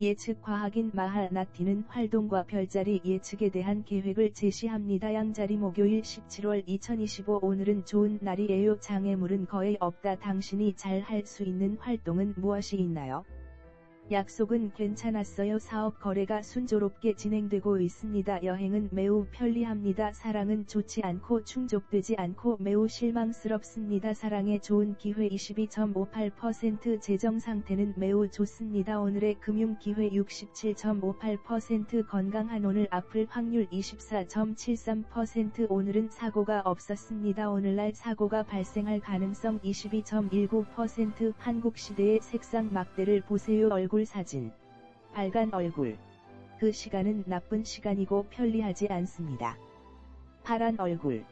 예측 과학인 마하나티는 활동과 별자리 예측에 대한 계획을 제시합니다. 양자리 목요일 17월 2025 오늘은 좋은 날이에요. 장애물은 거의 없다. 당신이 잘 할 수 있는 활동은 무엇이 있나요? 약속은 괜찮았어요. 사업 거래가 순조롭게 진행되고 있습니다. 여행은 매우 편리합니다. 사랑은 좋지 않고 충족되지 않고 매우 실망스럽습니다. 사랑에 좋은 기회 22.58% 재정 상태는 매우 좋습니다. 오늘의 금융 기회 67.58% 건강한 오늘 아플 확률 24.73% 오늘은 사고가 없었습니다. 오늘날 사고가 발생할 가능성 22.19% 한국 시대의 색상 막대를 보세요. 얼굴 얼굴 사진. 빨간 얼굴. 그 시간은 나쁜 시간이고 편리하지 않습니다. 파란 얼굴.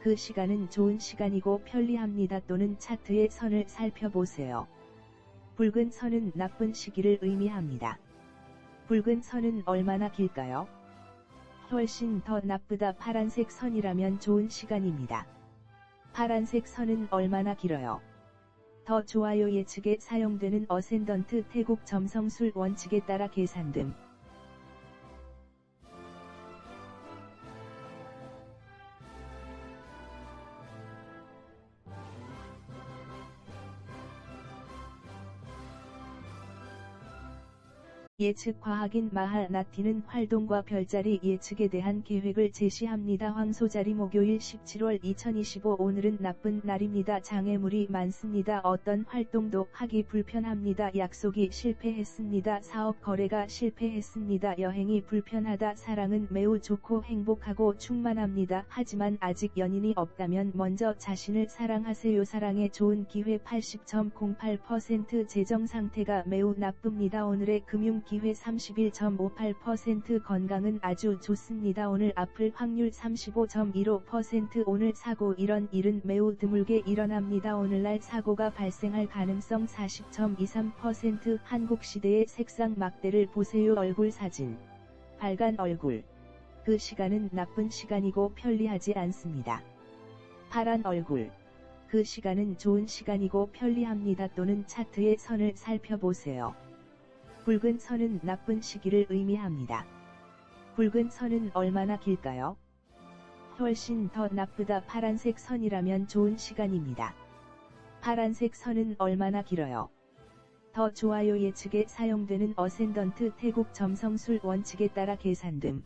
그 시간은 좋은 시간이고 편리합니다. 또는 차트의 선을 살펴보세요. 붉은 선은 나쁜 시기를 의미합니다. 붉은 선은 얼마나 길까요? 훨씬 더 나쁘다 파란색 선이라면 좋은 시간입니다. 파란색 선은 얼마나 길어요? 더 좋아요 예측에 사용되는 어센던트 태국 점성술 원칙에 따라 계산 등 예측 과학인 마하나티는 활동과 별자리 예측에 대한 계획을 제시합니다. 황소자리 목요일 17월 2025 오늘은 나쁜 날입니다. 장애물이 많습니다. 어떤 활동도 하기 불편합니다. 약속이 실패했습니다. 사업 거래가 실패했습니다. 여행이 불편하다. 사랑은 매우 좋고 행복하고 충만합니다. 하지만 아직 연인이 없다면 먼저 자신을 사랑하세요. 사랑에 좋은 기회 80.08% 재정 상태가 매우 나쁩니다. 오늘의 금융 기회 31.58% 건강은 아주 좋습니다. 오늘 아플 확률 35.15% 오늘 사고 이런 일은 매우 드물게 일어납니다. 오늘날 사고가 발생할 가능성 40.23% 한국 시대의 색상 막대를 보세요. 얼굴 사진. 빨간 얼굴. 그 시간은 나쁜 시간이고 편리하지 않습니다. 파란 얼굴. 그 시간은 좋은 시간이고 편리합니다. 또는 차트의 선을 살펴보세요. 붉은 선은 나쁜 시기를 의미합니다. 붉은 선은 얼마나 길까요? 훨씬 더 나쁘다 파란색 선이라면 좋은 시간입니다. 파란색 선은 얼마나 길어요? 더 좋아요 예측에 사용되는 어센던트 태국 점성술 원칙에 따라 계산 등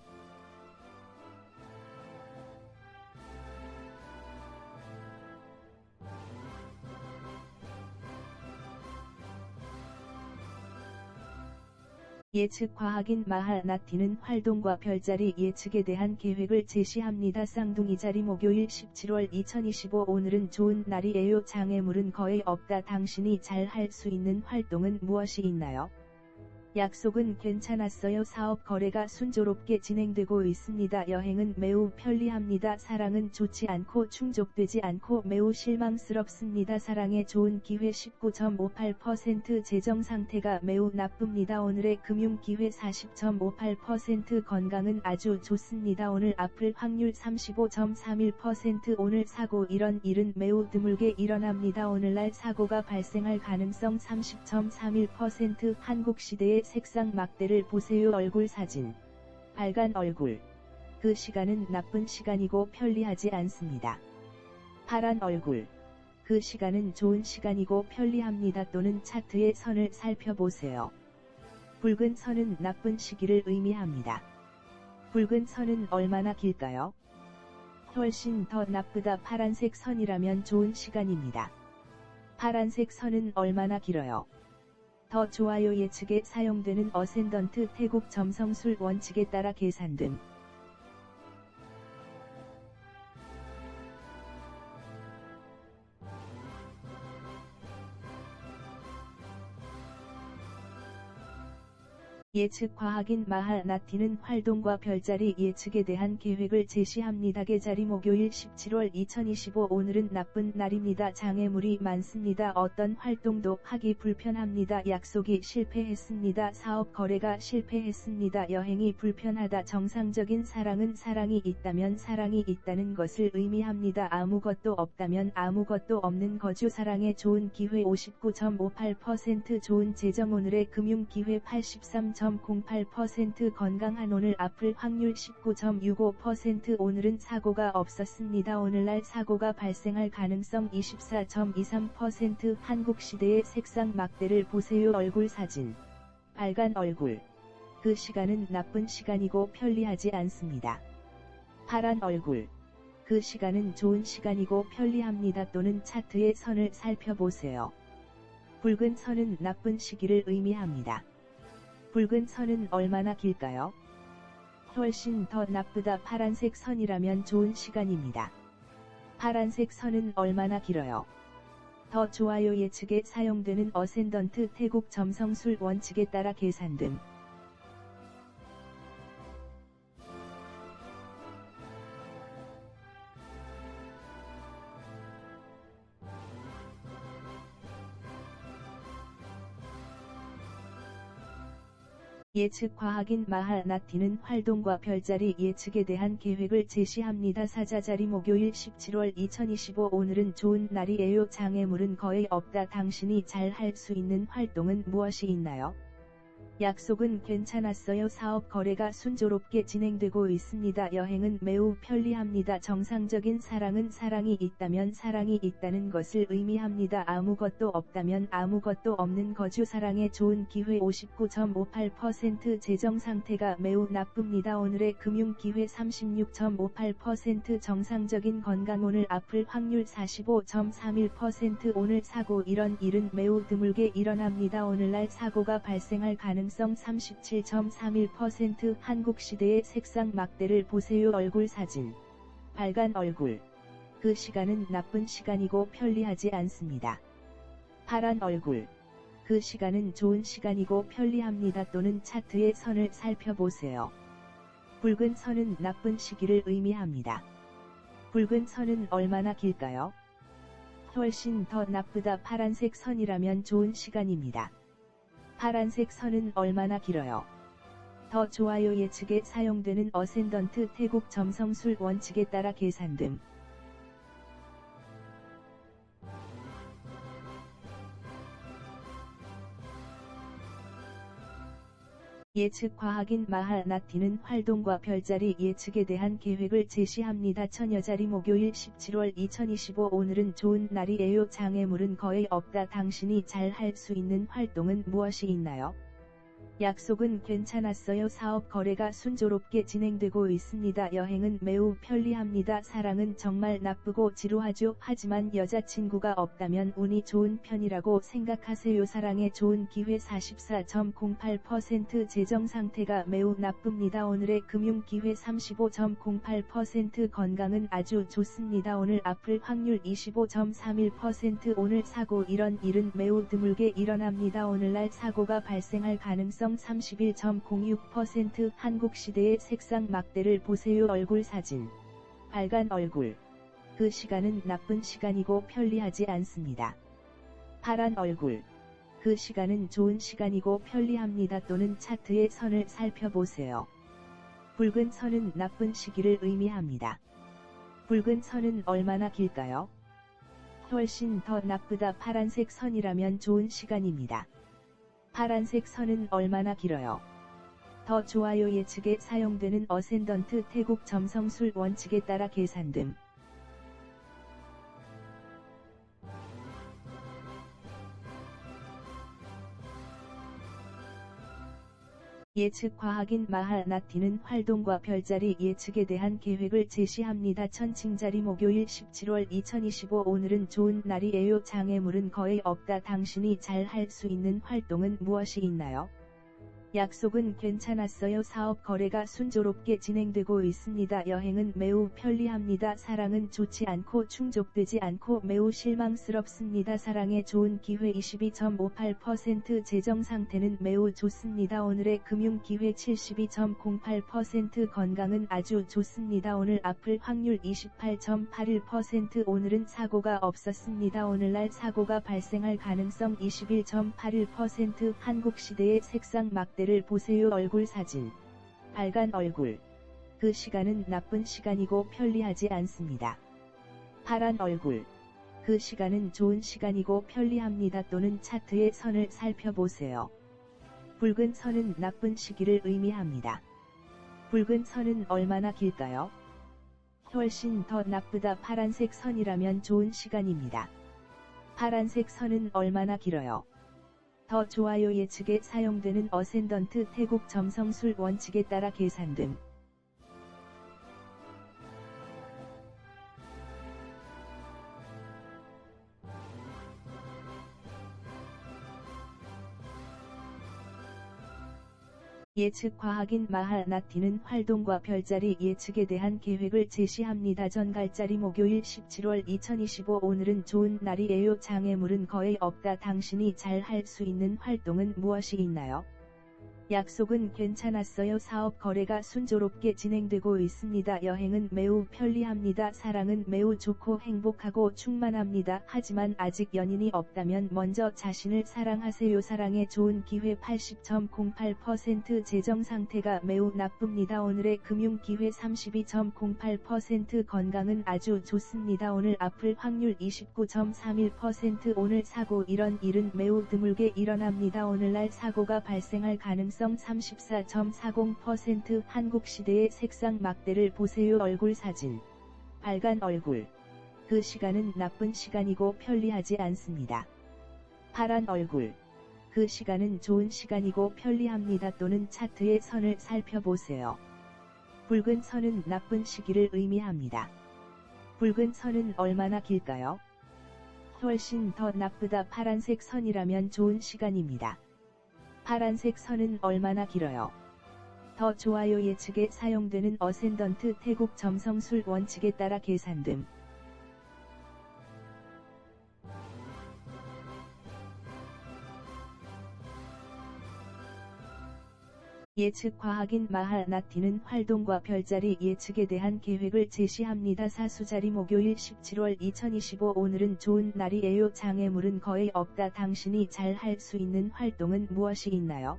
예측 과학인 마하나티는 활동과 별자리 예측에 대한 계획을 제시합니다. 쌍둥이 자리 목요일 17월 2025 오늘은 좋은 날이에요. 장애물은 거의 없다. 당신이 잘 할 수 있는 활동은 무엇이 있나요? 약속은 괜찮았어요. 사업 거래가 순조롭게 진행되고 있습니다. 여행은 매우 편리합니다. 사랑은 좋지 않고 충족되지 않고 매우 실망스럽습니다. 사랑에 좋은 기회 19.58% 재정 상태가 매우 나쁩니다. 오늘의 금융 기회 40.58% 건강은 아주 좋습니다. 오늘 아플 확률 35.31% 오늘 사고 이런 일은 매우 드물게 일어납니다. 오늘날 사고가 발생할 가능성 30.31% 한국 시대의 색상 막대를 보세요 얼굴 사진. 빨간 얼굴. 그 시간은 나쁜 시간이고 편리하지 않습니다. 파란 얼굴. 그 시간은 좋은 시간이고 편리합니다. 또는 차트의 선을 살펴보세요. 붉은 선은 나쁜 시기를 의미합니다. 붉은 선은 얼마나 길까요? 훨씬 더 나쁘다 파란색 선이라면 좋은 시간입니다. 파란색 선은 얼마나 길어요? 더 좋아요 예측에 사용되는 어센던트 태국 점성술 원칙에 따라 계산 등 예측 과학인 마하나티는 활동과 별자리 예측에 대한 계획을 제시합니다. 계자리 목요일 17월 2025 오늘은 나쁜 날입니다. 장애물이 많습니다. 어떤 활동도 하기 불편합니다. 약속이 실패했습니다. 사업 거래가 실패했습니다. 여행이 불편하다. 정상적인 사랑은 사랑이 있다면 사랑이 있다는 것을 의미합니다. 아무것도 없다면 아무것도 없는 거주 사랑에 좋은 기회 59.58% 좋은 재정 오늘의 금융 기회 83. 44.08% 건강한 오늘 아플 확률 19.65% 오늘은 사고가 없었습니다. 오늘날 사고가 발생할 가능성 24.23% 한국 시대의 색상 막대를 보세요. 얼굴 사진. 빨간 얼굴. 그 시간은 나쁜 시간이고 편리하지 않습니다. 파란 얼굴. 그 시간은 좋은 시간이고 편리합니다. 또는 차트의 선을 살펴보세요. 붉은 선은 나쁜 시기를 의미합니다. 붉은 선은 얼마나 길까요? 훨씬 더 나쁘다 파란색 선이라면 좋은 시간입니다. 파란색 선은 얼마나 길어요? 더 좋아요 예측에 사용되는 어센던트 태국 점성술 원칙에 따라 계산 등 예측 과학인 마하나티는 활동과 별자리 예측에 대한 계획을 제시합니다. 사자자리 목요일 17월 2025 오늘은 좋은 날이에요. 장애물은 거의 없다. 당신이 잘 할 수 있는 활동은 무엇이 있나요? 약속은 괜찮았어요. 사업 거래가 순조롭게 진행되고 있습니다. 여행은 매우 편리합니다. 정상적인 사랑은 사랑이 있다면 사랑이 있다는 것을 의미합니다. 아무것도 없다면 아무것도 없는 거주 사랑의 좋은 기회 59.58% 재정 상태가 매우 나쁩니다. 오늘의 금융 기회 36.58% 정상적인 건강 오늘 아플 확률 45.31% 오늘 사고 이런 일은 매우 드물게 일어납니다. 오늘날 사고가 발생할 가능성 가능성 37.31% 한국 시대의 색상 막대를 보세요 얼굴 사진. 빨간 얼굴. 그 시간은 나쁜 시간이고 편리하지 않습니다. 파란 얼굴. 그 시간은 좋은 시간이고 편리합니다 또는 차트의 선을 살펴보세요. 붉은 선은 나쁜 시기를 의미합니다. 붉은 선은 얼마나 길까요? 훨씬 더 나쁘다 파란색 선이라면 좋은 시간입니다. 파란색 선은 얼마나 길어요? 더 좋아요 예측에 사용되는 어센던트 태국 점성술 원칙에 따라 계산 등 예측 과학인 마하나티는 활동과 별자리 예측에 대한 계획을 제시합니다. 처녀자리 목요일 17월 2025 오늘은 좋은 날이에요. 장애물은 거의 없다. 당신이 잘 할 수 있는 활동은 무엇이 있나요? 약속은 괜찮았어요. 사업 거래가 순조롭게 진행되고 있습니다. 여행은 매우 편리합니다. 사랑은 정말 나쁘고 지루하죠. 하지만 여자친구가 없다면 운이 좋은 편이라고 생각하세요. 사랑의 좋은 기회 44.08% 재정 상태가 매우 나쁩니다. 오늘의 금융 기회 35.08% 건강은 아주 좋습니다. 오늘 아플 확률 25.31% 오늘 사고 이런 일은 매우 드물게 일어납니다. 오늘날 사고가 발생할 가능성 가능 31.06% 한국 시대의 색상 막대를 보세요 얼굴 사진. 빨간 얼굴. 그 시간은 나쁜 시간이고 편리하지 않습니다. 파란 얼굴. 그 시간은 좋은 시간이고 편리합니다 또는 차트의 선을 살펴보세요. 붉은 선은 나쁜 시기를 의미합니다. 붉은 선은 얼마나 길까요? 훨씬 더 나쁘다 파란색 선이라면 좋은 시간입니다. 파란색 선은 얼마나 길어요? 더 좋아요 예측에 사용되는 어센던트 태국 점성술 원칙에 따라 계산 등 예측 과학인 마하나티는 활동과 별자리 예측에 대한 계획을 제시합니다. 천칭자리 목요일 17월 2025 오늘은 좋은 날이에요. 장애물은 거의 없다. 당신이 잘 할 수 있는 활동은 무엇이 있나요? 약속은 괜찮았어요. 사업 거래가 순조롭게 진행되고 있습니다. 여행은 매우 편리합니다. 사랑은 좋지 않고 충족되지 않고 매우 실망스럽습니다. 사랑에 좋은 기회 22.58% 재정 상태는 매우 좋습니다. 오늘의 금융 기회 72.08% 건강은 아주 좋습니다. 오늘 아플 확률 28.81% 오늘은 사고가 없었습니다. 오늘날 사고가 발생할 가능성 21.81% 한국 시대의 색상 막대 때를 보세요 얼굴 사진. 빨간 얼굴. 그 시간은 나쁜 시간이고 편리하지 않습니다. 파란 얼굴. 그 시간은 좋은 시간이고 편리합니다 또는 차트의 선을 살펴보세요. 붉은 선은 나쁜 시기를 의미합니다. 붉은 선은 얼마나 길까요? 훨씬 더 나쁘다 파란색 선이라면 좋은 시간입니다. 파란색 선은 얼마나 길어요? 더 좋아요 예측에 사용되는 어센던트 태국 점성술 원칙에 따라 계산됨. 예측 과학인 마하나티는 활동과 별자리 예측에 대한 계획을 제시합니다. 전갈자리 목요일 17월 2025 오늘은 좋은 날이에요. 장애물은 거의 없다. 당신이 잘 할 수 있는 활동은 무엇이 있나요? 약속은 괜찮았어요. 사업 거래가 순조롭게 진행되고 있습니다. 여행은 매우 편리합니다. 사랑은 매우 좋고 행복하고 충만합니다. 하지만 아직 연인이 없다면 먼저 자신을 사랑하세요. 사랑에 좋은 기회 80.08% 재정 상태가 매우 나쁩니다. 오늘의 금융 기회 32.08% 건강은 아주 좋습니다. 오늘 아플 확률 29.31% 오늘 사고 이런 일은 매우 드물게 일어납니다. 오늘날 사고가 발생할 가능성 34.40% 한국 시대의 색상 막대를 보세요 얼굴 사진. 빨간 얼굴. 그 시간은 나쁜 시간이고 편리하지 않습니다. 파란 얼굴. 그 시간은 좋은 시간이고 편리합니다. 또는 차트의 선을 살펴보세요. 붉은 선은 나쁜 시기를 의미합니다. 붉은 선은 얼마나 길까요? 훨씬 더 나쁘다 파란색 선이라면 좋은 시간입니다. 파란색 선은 얼마나 길어요? 더 좋아요 예측에 사용되는 어센던트 태국 점성술 원칙에 따라 계산됨. 예측 과학인 마하나티는 활동과 별자리 예측에 대한 계획을 제시합니다. 사수자리 목요일 17월 2025 오늘은 좋은 날이에요. 장애물은 거의 없다. 당신이 잘 할 수 있는 활동은 무엇이 있나요?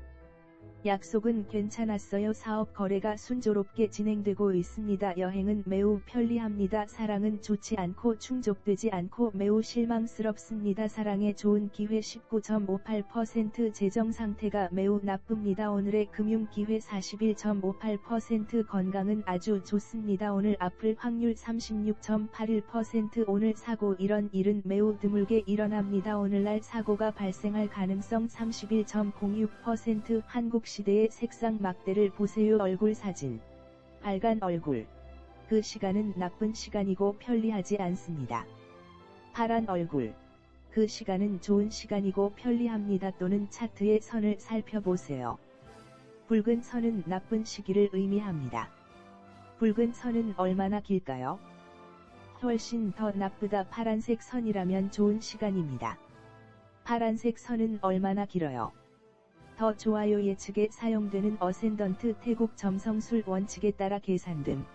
약속은 괜찮았어요. 사업 거래가 순조롭게 진행되고 있습니다. 여행은 매우 편리합니다. 사랑은 좋지 않고 충족되지 않고 매우 실망스럽습니다. 사랑에 좋은 기회 19.58% 재정 상태가 매우 나쁩니다. 오늘의 금융 기회 41.58% 건강은 아주 좋습니다. 오늘 아플 확률 36.81% 오늘 사고 이런 일은 매우 드물게 일어납니다. 오늘날 사고가 발생할 가능성 31.06% 한국 시대의 색상 막대를 보세요 얼굴 사진. 빨간 얼굴. 그 시간은 나쁜 시간이고 편리하지 않습니다. 파란 얼굴. 그 시간은 좋은 시간이고 편리합니다. 또는 차트의 선을 살펴보세요. 붉은 선은 나쁜 시기를 의미합니다. 붉은 선은 얼마나 길까요? 훨씬 더 나쁘다 파란색 선이라면 좋은 시간입니다. 파란색 선은 얼마나 길어요? 더 좋아요 예측에 사용되는 어센던트 태국 점성술 원칙에 따라 계산됨.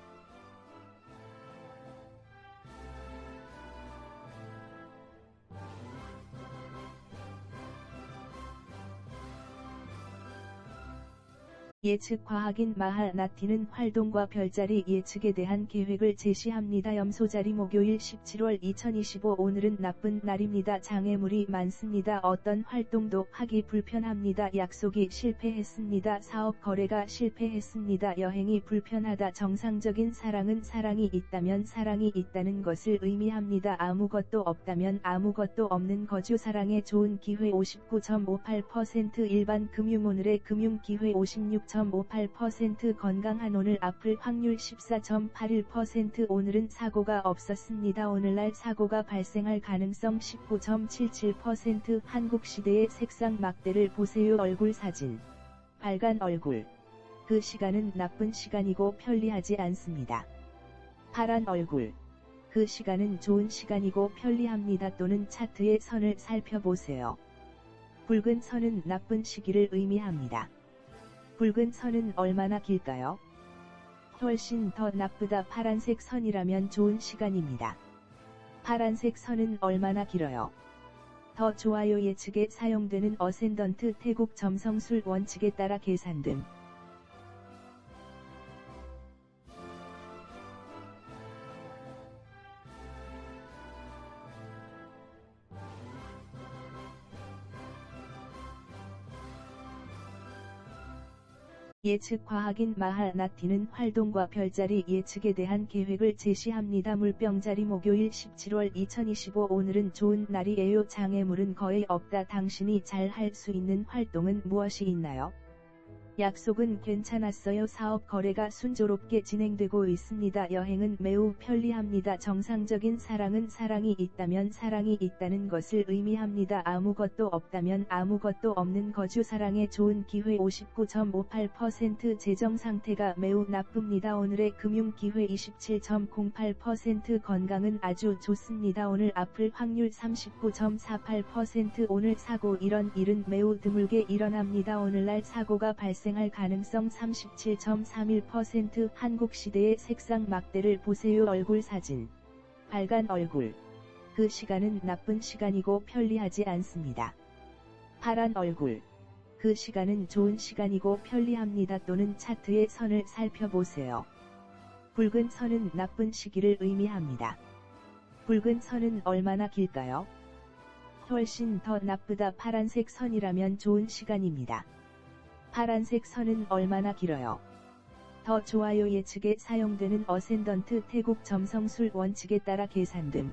예측 과학인 마하나티는 활동과 별자리 예측에 대한 계획을 제시합니다. 염소자리 목요일 17월 2025 오늘은 나쁜 날입니다. 장애물이 많습니다. 어떤 활동도 하기 불편합니다. 약속이 실패했습니다. 사업 거래가 실패했습니다. 여행이 불편하다. 정상적인 사랑은 사랑이 있다면 사랑이 있다는 것을 의미합니다. 아무것도 없다면 아무것도 없는 거주 사랑에 좋은 기회 59.58% 일반 금융 오늘의 금융 기회 56. 4.58% 건강한 오늘 아플 확률 14.81% 오늘은 사고가 없었습니다. 오늘날 사고가 발생할 가능성 19.77% 한국 시대의 색상 막대를 보세요 얼굴 사진. 빨간 얼굴. 그 시간은 나쁜 시간이고 편리하지 않습니다. 파란 얼굴. 그 시간은 좋은 시간이고 편리합니다. 또는 차트의 선을 살펴보세요. 붉은 선은 나쁜 시기를 의미합니다. 붉은 선은 얼마나 길까요? 훨씬 더 나쁘다 파란색 선이라면 좋은 시간입니다. 파란색 선은 얼마나 길어요? 더 좋아요 예측에 사용되는 어센던트 태국 점성술 원칙에 따라 계산됨. 예측 과학인 마하나티는 활동과 별자리 예측에 대한 계획을 제시합니다. 물병자리 목요일 17월 2025 오늘은 좋은 날이에요. 장애물은 거의 없다. 당신이 잘 할 수 있는 활동은 무엇이 있나요? 약속은 괜찮았어요. 사업 거래가 순조롭게 진행되고 있습니다. 여행은 매우 편리합니다. 정상적인 사랑은 사랑이 있다면 사랑이 있다는 것을 의미합니다. 아무것도 없다면 아무것도 없는 거주 사랑의 좋은 기회 59.58% 재정 상태가 매우 나쁩니다. 오늘의 금융 기회 27.08% 건강은 아주 좋습니다. 오늘 아플 확률 39.48% 오늘 사고 이런 일은 매우 드물게 일어납니다. 오늘날 사고가 발생 발생할 가능성 37.31% 한국 시대의 색상 막대를 보세요 얼굴 사진. 빨간 얼굴. 그 시간은 나쁜 시간이고 편리하지 않습니다. 파란 얼굴. 그 시간은 좋은 시간이고 편리합니다. 또는 차트의 선을 살펴보세요. 붉은 선은 나쁜 시기를 의미합니다. 붉은 선은 얼마나 길까요? 훨씬 더 나쁘다 파란색 선이라면 좋은 시간입니다. 파란색 선은 얼마나 길어요? 더 좋아요 예측에 사용되는 어센던트 태국 점성술 원칙에 따라 계산됨.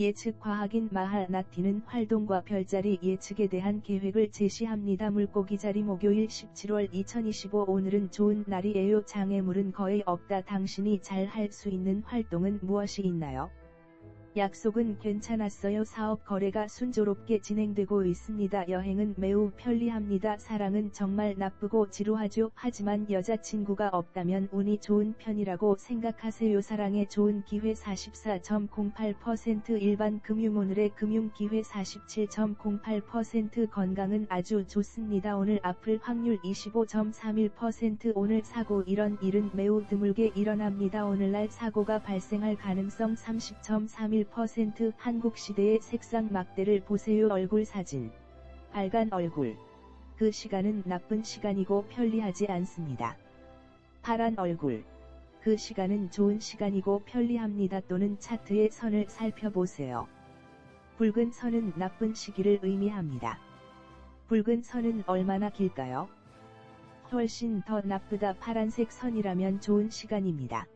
예측 과학인 마하나티는 활동과 별자리 예측에 대한 계획을 제시합니다. 물고기 자리 목요일 17월 2025 오늘은 좋은 날이에요. 장애물은 거의 없다. 당신이 잘 할 수 있는 활동은 무엇이 있나요? 약속은 괜찮았어요. 사업 거래가 순조롭게 진행되고 있습니다. 여행은 매우 편리합니다. 사랑은 정말 나쁘고 지루하죠. 하지만 여자친구가 없다면 운이 좋은 편이라고 생각하세요. 사랑의 좋은 기회 44.08% 일반 금융 오늘의 금융 기회 47.08% 건강은 아주 좋습니다. 오늘 아플 확률 25.31% 오늘 사고 이런 일은 매우 드물게 일어납니다. 오늘날 사고가 발생할 가능성 30.31% 1% 한국 시대의 색상 막대를 보세요 얼굴 사진. 빨간 얼굴. 그 시간은 나쁜 시간이고 편리하지 않습니다. 파란 얼굴. 그 시간은 좋은 시간이고 편리합니다. 또는 차트의 선을 살펴보세요. 붉은 선은 나쁜 시기를 의미합니다. 붉은 선은 얼마나 길까요? 훨씬 더 나쁘다 파란색 선이라면 좋은 시간입니다.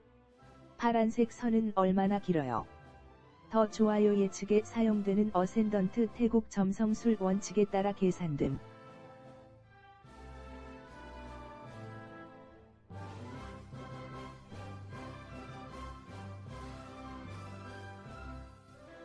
파란색 선은 얼마나 길어요? 더 좋아요 예측에 사용되는 어센던트 태국 점성술 원칙에 따라 계산됨.